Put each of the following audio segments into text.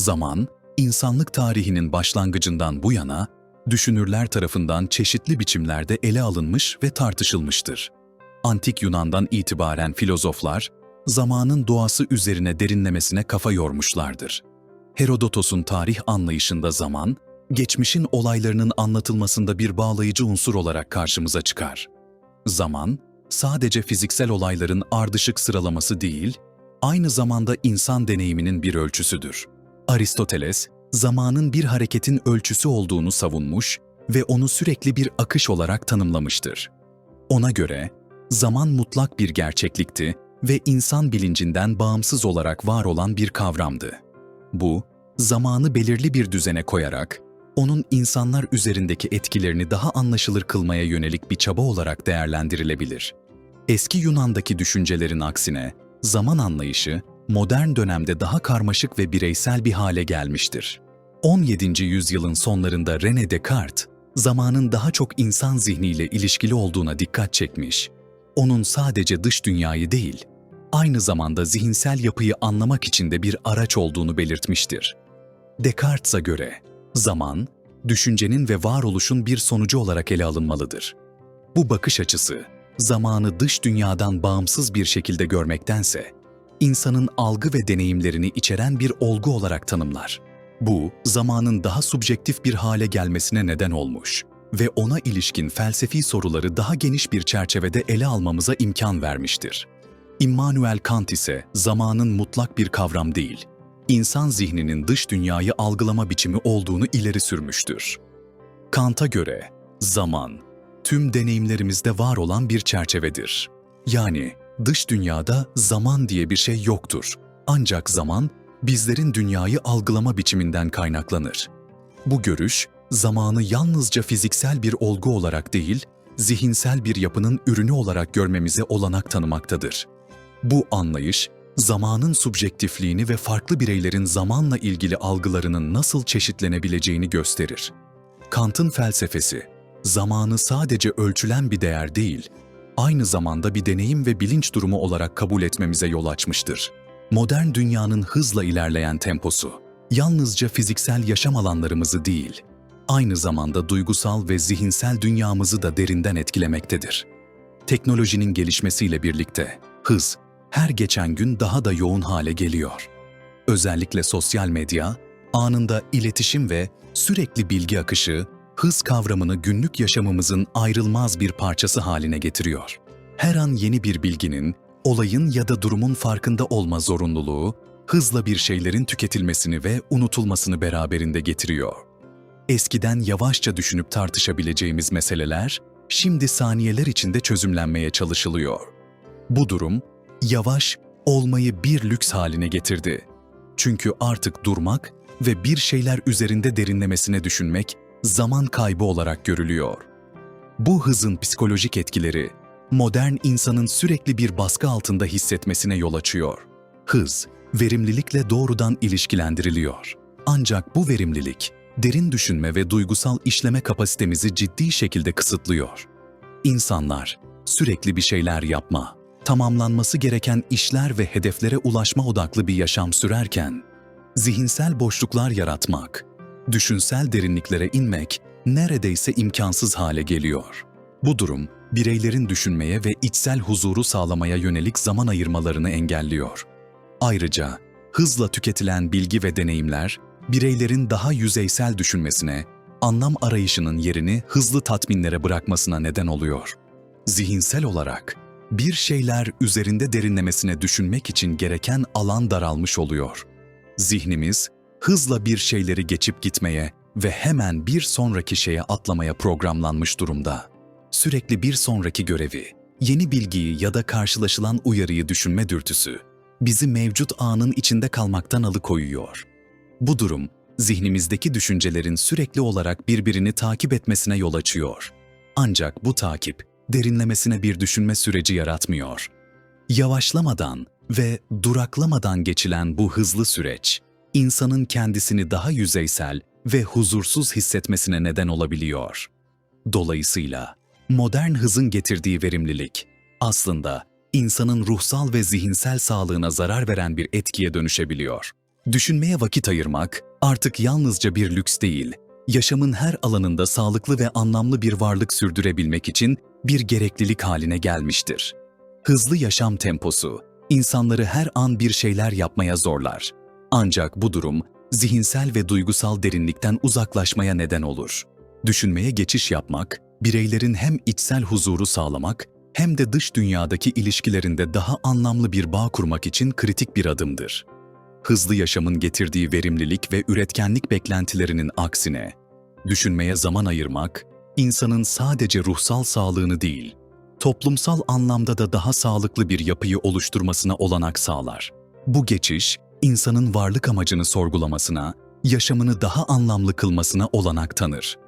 Zaman, insanlık tarihinin başlangıcından bu yana, düşünürler tarafından çeşitli biçimlerde ele alınmış ve tartışılmıştır. Antik Yunan'dan itibaren filozoflar, zamanın doğası üzerine derinlemesine kafa yormuşlardır. Herodotos'un tarih anlayışında zaman, geçmişin olaylarının anlatılmasında bir bağlayıcı unsur olarak karşımıza çıkar. Zaman, sadece fiziksel olayların ardışık sıralaması değil, aynı zamanda insan deneyiminin bir ölçüsüdür. Aristoteles, zamanın bir hareketin ölçüsü olduğunu savunmuş ve onu sürekli bir akış olarak tanımlamıştır. Ona göre, zaman mutlak bir gerçeklikti ve insan bilincinden bağımsız olarak var olan bir kavramdı. Bu, zamanı belirli bir düzene koyarak, onun insanlar üzerindeki etkilerini daha anlaşılır kılmaya yönelik bir çaba olarak değerlendirilebilir. Eski Yunan'daki düşüncelerin aksine, zaman anlayışı, modern dönemde daha karmaşık ve bireysel bir hale gelmiştir. 17. yüzyılın sonlarında René Descartes, zamanın daha çok insan zihniyle ilişkili olduğuna dikkat çekmiş. Onun sadece dış dünyayı değil, aynı zamanda zihinsel yapıyı anlamak için de bir araç olduğunu belirtmiştir. Descartes'a göre, zaman, düşüncenin ve varoluşun bir sonucu olarak ele alınmalıdır. Bu bakış açısı, zamanı dış dünyadan bağımsız bir şekilde görmektense, insanın algı ve deneyimlerini içeren bir olgu olarak tanımlar. Bu, zamanın daha subjektif bir hale gelmesine neden olmuş ve ona ilişkin felsefi soruları daha geniş bir çerçevede ele almamıza imkan vermiştir. Immanuel Kant ise zamanın mutlak bir kavram değil, insan zihninin dış dünyayı algılama biçimi olduğunu ileri sürmüştür. Kant'a göre zaman, tüm deneyimlerimizde var olan bir çerçevedir. Yani dış dünyada zaman diye bir şey yoktur. Ancak zaman, bizlerin dünyayı algılama biçiminden kaynaklanır. Bu görüş, zamanı yalnızca fiziksel bir olgu olarak değil, zihinsel bir yapının ürünü olarak görmemize olanak tanımaktadır. Bu anlayış, zamanın subjektifliğini ve farklı bireylerin zamanla ilgili algılarının nasıl çeşitlenebileceğini gösterir. Kant'ın felsefesi, zamanı sadece ölçülen bir değer değil, aynı zamanda bir deneyim ve bilinç durumu olarak kabul etmemize yol açmıştır. Modern dünyanın hızla ilerleyen temposu, yalnızca fiziksel yaşam alanlarımızı değil, aynı zamanda duygusal ve zihinsel dünyamızı da derinden etkilemektedir. Teknolojinin gelişmesiyle birlikte hız, her geçen gün daha da yoğun hale geliyor. Özellikle sosyal medya, anında iletişim ve sürekli bilgi akışı, hız kavramını günlük yaşamımızın ayrılmaz bir parçası haline getiriyor. Her an yeni bir bilginin, olayın ya da durumun farkında olma zorunluluğu, hızla bir şeylerin tüketilmesini ve unutulmasını beraberinde getiriyor. Eskiden yavaşça düşünüp tartışabileceğimiz meseleler, şimdi saniyeler içinde çözümlenmeye çalışılıyor. Bu durum, yavaş olmayı bir lüks haline getirdi. Çünkü artık durmak ve bir şeyler üzerinde derinlemesine düşünmek zaman kaybı olarak görülüyor. Bu hızın psikolojik etkileri, modern insanın sürekli bir baskı altında hissetmesine yol açıyor. Hız, verimlilikle doğrudan ilişkilendiriliyor. Ancak bu verimlilik, derin düşünme ve duygusal işleme kapasitemizi ciddi şekilde kısıtlıyor. İnsanlar, sürekli bir şeyler yapma, tamamlanması gereken işler ve hedeflere ulaşma odaklı bir yaşam sürerken, zihinsel boşluklar yaratmak, düşünsel derinliklere inmek neredeyse imkansız hale geliyor. Bu durum, bireylerin düşünmeye ve içsel huzuru sağlamaya yönelik zaman ayırmalarını engelliyor. Ayrıca, hızla tüketilen bilgi ve deneyimler, bireylerin daha yüzeysel düşünmesine, anlam arayışının yerini hızlı tatminlere bırakmasına neden oluyor. Zihinsel olarak, bir şeyler üzerinde derinlemesine düşünmek için gereken alan daralmış oluyor. Zihnimiz, hızla bir şeyleri geçip gitmeye ve hemen bir sonraki şeye atlamaya programlanmış durumda. Sürekli bir sonraki görevi, yeni bilgiyi ya da karşılaşılan uyarıyı düşünme dürtüsü, bizi mevcut anın içinde kalmaktan alıkoyuyor. Bu durum, zihnimizdeki düşüncelerin sürekli olarak birbirini takip etmesine yol açıyor. Ancak bu takip, derinlemesine bir düşünme süreci yaratmıyor. Yavaşlamadan ve duraklamadan geçilen bu hızlı süreç, insanın kendisini daha yüzeysel ve huzursuz hissetmesine neden olabiliyor. Dolayısıyla modern hızın getirdiği verimlilik aslında insanın ruhsal ve zihinsel sağlığına zarar veren bir etkiye dönüşebiliyor. Düşünmeye vakit ayırmak artık yalnızca bir lüks değil, yaşamın her alanında sağlıklı ve anlamlı bir varlık sürdürebilmek için bir gereklilik haline gelmiştir. Hızlı yaşam temposu insanları her an bir şeyler yapmaya zorlar. Ancak bu durum zihinsel ve duygusal derinlikten uzaklaşmaya neden olur. Düşünmeye geçiş yapmak, bireylerin hem içsel huzuru sağlamak hem de dış dünyadaki ilişkilerinde daha anlamlı bir bağ kurmak için kritik bir adımdır. Hızlı yaşamın getirdiği verimlilik ve üretkenlik beklentilerinin aksine, düşünmeye zaman ayırmak, insanın sadece ruhsal sağlığını değil, toplumsal anlamda da daha sağlıklı bir yapıyı oluşturmasına olanak sağlar. Bu geçiş, insanın varlık amacını sorgulamasına, yaşamını daha anlamlı kılmasına olanak tanır.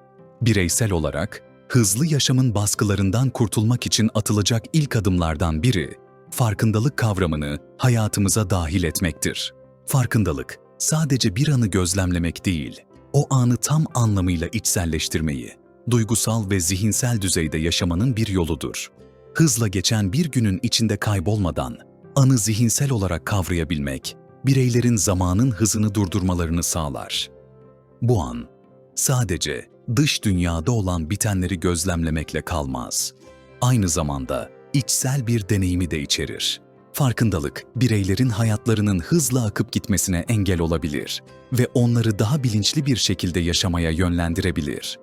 Bireysel olarak, hızlı yaşamın baskılarından kurtulmak için atılacak ilk adımlardan biri, farkındalık kavramını hayatımıza dahil etmektir. Farkındalık, sadece bir anı gözlemlemek değil, o anı tam anlamıyla içselleştirmeyi, duygusal ve zihinsel düzeyde yaşamanın bir yoludur. Hızla geçen bir günün içinde kaybolmadan, anı zihinsel olarak kavrayabilmek, bireylerin zamanın hızını durdurmalarını sağlar. Bu an, sadece dış dünyada olan bitenleri gözlemlemekle kalmaz. Aynı zamanda içsel bir deneyimi de içerir. Farkındalık, bireylerin hayatlarının hızla akıp gitmesine engel olabilir ve onları daha bilinçli bir şekilde yaşamaya yönlendirebilir.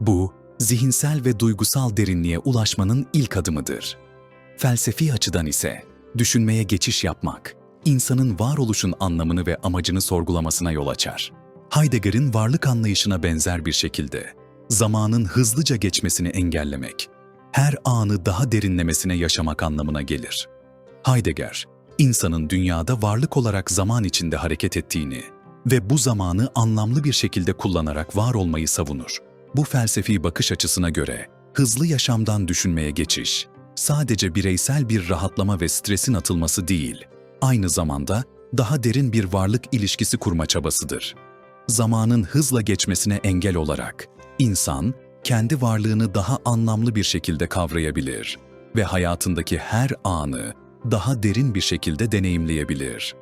Bu, zihinsel ve duygusal derinliğe ulaşmanın ilk adımıdır. Felsefi açıdan ise, düşünmeye geçiş yapmak, insanın varoluşun anlamını ve amacını sorgulamasına yol açar. Heidegger'in varlık anlayışına benzer bir şekilde, zamanın hızlıca geçmesini engellemek, her anı daha derinlemesine yaşamak anlamına gelir. Heidegger, insanın dünyada varlık olarak zaman içinde hareket ettiğini ve bu zamanı anlamlı bir şekilde kullanarak var olmayı savunur. Bu felsefi bakış açısına göre hızlı yaşamdan düşünmeye geçiş, sadece bireysel bir rahatlama ve stresin atılması değil, aynı zamanda daha derin bir varlık ilişkisi kurma çabasıdır. Zamanın hızla geçmesine engel olarak insan kendi varlığını daha anlamlı bir şekilde kavrayabilir ve hayatındaki her anı daha derin bir şekilde deneyimleyebilir.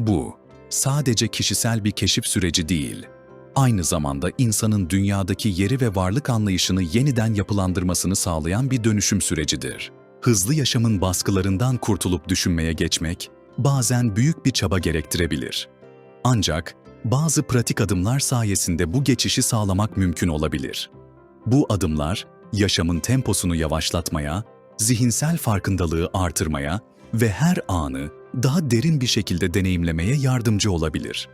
Bu sadece kişisel bir keşif süreci değil, aynı zamanda insanın dünyadaki yeri ve varlık anlayışını yeniden yapılandırmasını sağlayan bir dönüşüm sürecidir. Hızlı yaşamın baskılarından kurtulup düşünmeye geçmek bazen büyük bir çaba gerektirebilir. Ancak bazı pratik adımlar sayesinde bu geçişi sağlamak mümkün olabilir. Bu adımlar yaşamın temposunu yavaşlatmaya, zihinsel farkındalığı artırmaya ve her anı daha derin bir şekilde deneyimlemeye yardımcı olabilir.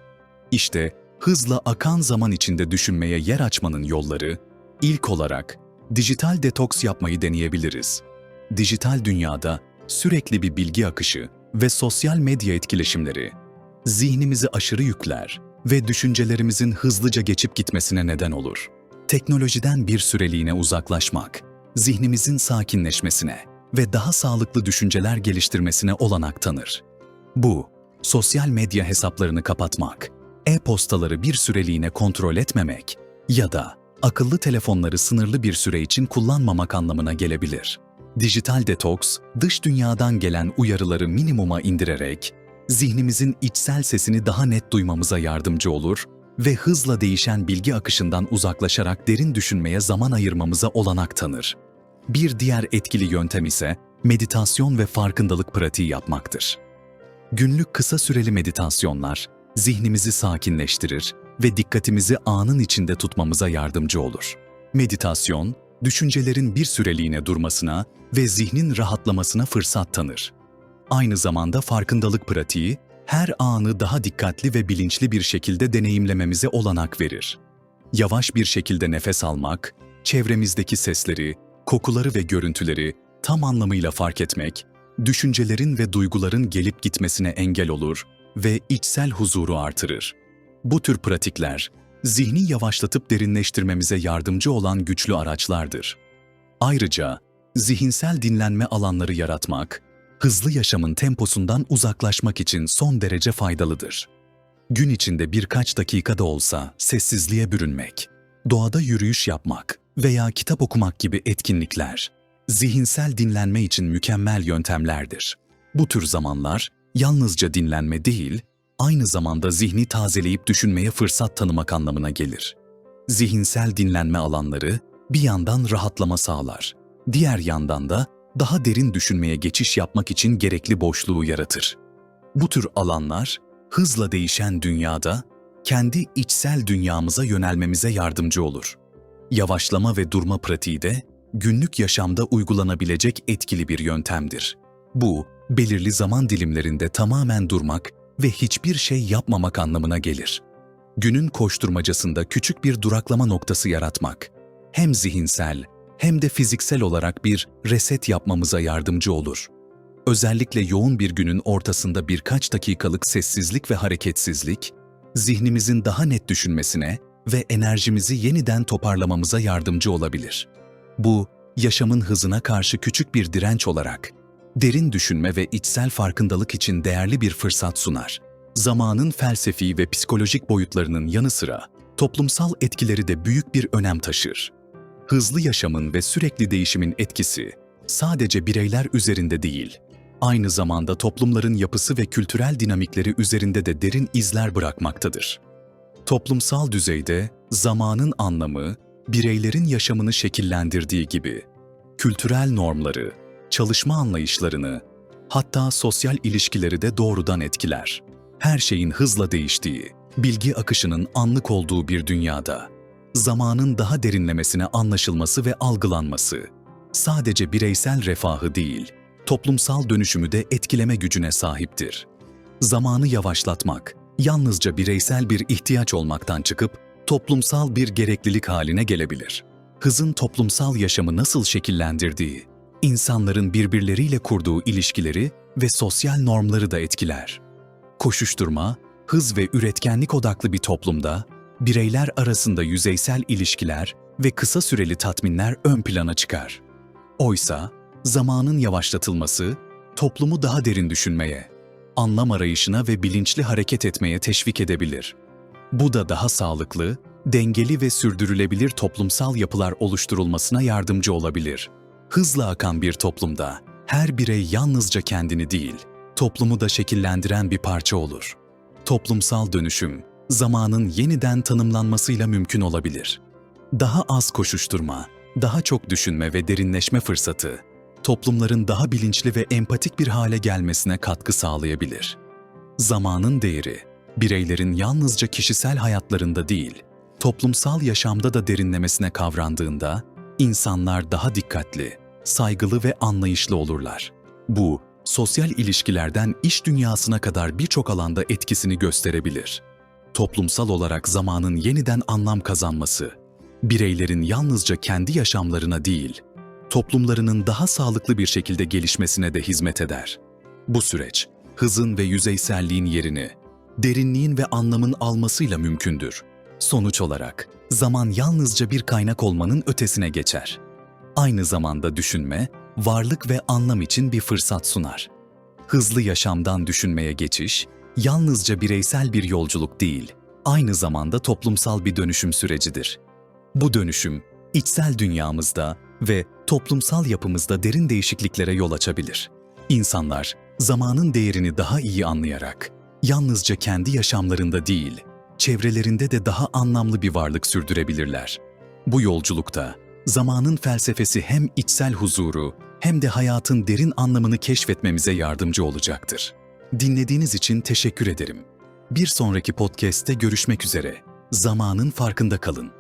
İşte hızla akan zaman içinde düşünmeye yer açmanın yolları, ilk olarak dijital detoks yapmayı deneyebiliriz. Dijital dünyada sürekli bir bilgi akışı ve sosyal medya etkileşimleri zihnimizi aşırı yükler ve düşüncelerimizin hızlıca geçip gitmesine neden olur. Teknolojiden bir süreliğine uzaklaşmak, zihnimizin sakinleşmesine ve daha sağlıklı düşünceler geliştirmesine olanak tanır. Bu, sosyal medya hesaplarını kapatmak, e-postaları bir süreliğine kontrol etmemek ya da akıllı telefonları sınırlı bir süre için kullanmamak anlamına gelebilir. Dijital detoks, dış dünyadan gelen uyarıları minimuma indirerek, zihnimizin içsel sesini daha net duymamıza yardımcı olur ve hızla değişen bilgi akışından uzaklaşarak derin düşünmeye zaman ayırmamıza olanak tanır. Bir diğer etkili yöntem ise meditasyon ve farkındalık pratiği yapmaktır. Günlük kısa süreli meditasyonlar zihnimizi sakinleştirir ve dikkatimizi anın içinde tutmamıza yardımcı olur. Meditasyon, düşüncelerin bir süreliğine durmasına ve zihnin rahatlamasına fırsat tanır. Aynı zamanda farkındalık pratiği, her anı daha dikkatli ve bilinçli bir şekilde deneyimlememize olanak verir. Yavaş bir şekilde nefes almak, çevremizdeki sesleri, kokuları ve görüntüleri tam anlamıyla fark etmek, düşüncelerin ve duyguların gelip gitmesine engel olur ve içsel huzuru artırır. Bu tür pratikler, zihni yavaşlatıp derinleştirmemize yardımcı olan güçlü araçlardır. Ayrıca, zihinsel dinlenme alanları yaratmak, hızlı yaşamın temposundan uzaklaşmak için son derece faydalıdır. Gün içinde birkaç dakika da olsa sessizliğe bürünmek, doğada yürüyüş yapmak veya kitap okumak gibi etkinlikler, zihinsel dinlenme için mükemmel yöntemlerdir. Bu tür zamanlar yalnızca dinlenme değil, aynı zamanda zihni tazeleyip düşünmeye fırsat tanımak anlamına gelir. Zihinsel dinlenme alanları bir yandan rahatlama sağlar, diğer yandan da daha derin düşünmeye geçiş yapmak için gerekli boşluğu yaratır. Bu tür alanlar hızla değişen dünyada kendi içsel dünyamıza yönelmemize yardımcı olur. Yavaşlama ve durma pratiği de günlük yaşamda uygulanabilecek etkili bir yöntemdir. Bu, belirli zaman dilimlerinde tamamen durmak ve hiçbir şey yapmamak anlamına gelir. Günün koşturmacasında küçük bir duraklama noktası yaratmak, hem zihinsel hem de fiziksel olarak bir reset yapmamıza yardımcı olur. Özellikle yoğun bir günün ortasında birkaç dakikalık sessizlik ve hareketsizlik, zihnimizin daha net düşünmesine ve enerjimizi yeniden toparlamamıza yardımcı olabilir. Bu, yaşamın hızına karşı küçük bir direnç olarak, derin düşünme ve içsel farkındalık için değerli bir fırsat sunar. Zamanın felsefi ve psikolojik boyutlarının yanı sıra, toplumsal etkileri de büyük bir önem taşır. Hızlı yaşamın ve sürekli değişimin etkisi, sadece bireyler üzerinde değil, aynı zamanda toplumların yapısı ve kültürel dinamikleri üzerinde de derin izler bırakmaktadır. Toplumsal düzeyde zamanın anlamı, bireylerin yaşamını şekillendirdiği gibi, kültürel normları, çalışma anlayışlarını, hatta sosyal ilişkileri de doğrudan etkiler. Her şeyin hızla değiştiği, bilgi akışının anlık olduğu bir dünyada, zamanın daha derinlemesine anlaşılması ve algılanması, sadece bireysel refahı değil, toplumsal dönüşümü de etkileme gücüne sahiptir. Zamanı yavaşlatmak, yalnızca bireysel bir ihtiyaç olmaktan çıkıp toplumsal bir gereklilik haline gelebilir. Hızın toplumsal yaşamı nasıl şekillendirdiği, insanların birbirleriyle kurduğu ilişkileri ve sosyal normları da etkiler. Koşuşturma, hız ve üretkenlik odaklı bir toplumda bireyler arasında yüzeysel ilişkiler ve kısa süreli tatminler ön plana çıkar. Oysa zamanın yavaşlatılması toplumu daha derin düşünmeye, anlam arayışına ve bilinçli hareket etmeye teşvik edebilir. Bu da daha sağlıklı, dengeli ve sürdürülebilir toplumsal yapılar oluşturulmasına yardımcı olabilir. Hızla akan bir toplumda her birey yalnızca kendini değil, toplumu da şekillendiren bir parça olur. Toplumsal dönüşüm, zamanın yeniden tanımlanmasıyla mümkün olabilir. Daha az koşuşturma, daha çok düşünme ve derinleşme fırsatı, toplumların daha bilinçli ve empatik bir hale gelmesine katkı sağlayabilir. Zamanın değeri, bireylerin yalnızca kişisel hayatlarında değil, toplumsal yaşamda da derinlemesine kavrandığında, insanlar daha dikkatli, saygılı ve anlayışlı olurlar. Bu, sosyal ilişkilerden iş dünyasına kadar birçok alanda etkisini gösterebilir. Toplumsal olarak zamanın yeniden anlam kazanması, bireylerin yalnızca kendi yaşamlarına değil, toplumlarının daha sağlıklı bir şekilde gelişmesine de hizmet eder. Bu süreç, hızın ve yüzeyselliğin yerini, derinliğin ve anlamın almasıyla mümkündür. Sonuç olarak, zaman yalnızca bir kaynak olmanın ötesine geçer. Aynı zamanda düşünme, varlık ve anlam için bir fırsat sunar. Hızlı yaşamdan düşünmeye geçiş, yalnızca bireysel bir yolculuk değil, aynı zamanda toplumsal bir dönüşüm sürecidir. Bu dönüşüm, içsel dünyamızda ve toplumsal yapımızda derin değişikliklere yol açabilir. İnsanlar, zamanın değerini daha iyi anlayarak, yalnızca kendi yaşamlarında değil, çevrelerinde de daha anlamlı bir varlık sürdürebilirler. Bu yolculukta, zamanın felsefesi hem içsel huzuru hem de hayatın derin anlamını keşfetmemize yardımcı olacaktır. Dinlediğiniz için teşekkür ederim. Bir sonraki podcast'te görüşmek üzere. Zamanın farkında kalın.